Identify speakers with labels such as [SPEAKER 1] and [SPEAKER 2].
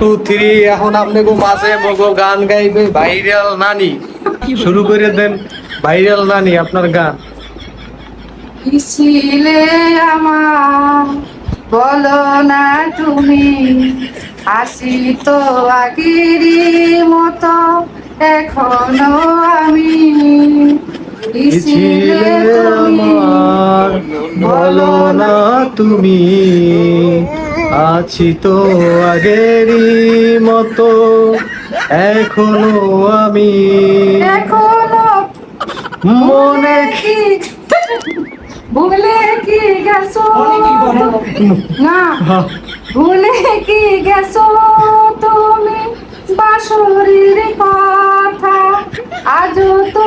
[SPEAKER 1] Two three এখন আপনাকে মাঝে মগো গান গাইবে ভাইরাল নানি। শুরু করে দেন ভাইরাল নানি আপনার গান।
[SPEAKER 2] ছিলে আমার বলো না তুমি আসি তো আগেরই মতো এখনও আমি। ছিলে
[SPEAKER 1] আমার বলো না তুমি। আছি তো আগেরই মতো। এখনও আমি
[SPEAKER 2] এখনও
[SPEAKER 1] মনে
[SPEAKER 2] কি ভুলে কি গেছো? না ভুলে কি গেছো তুমি? বাসরির কথা আজও তো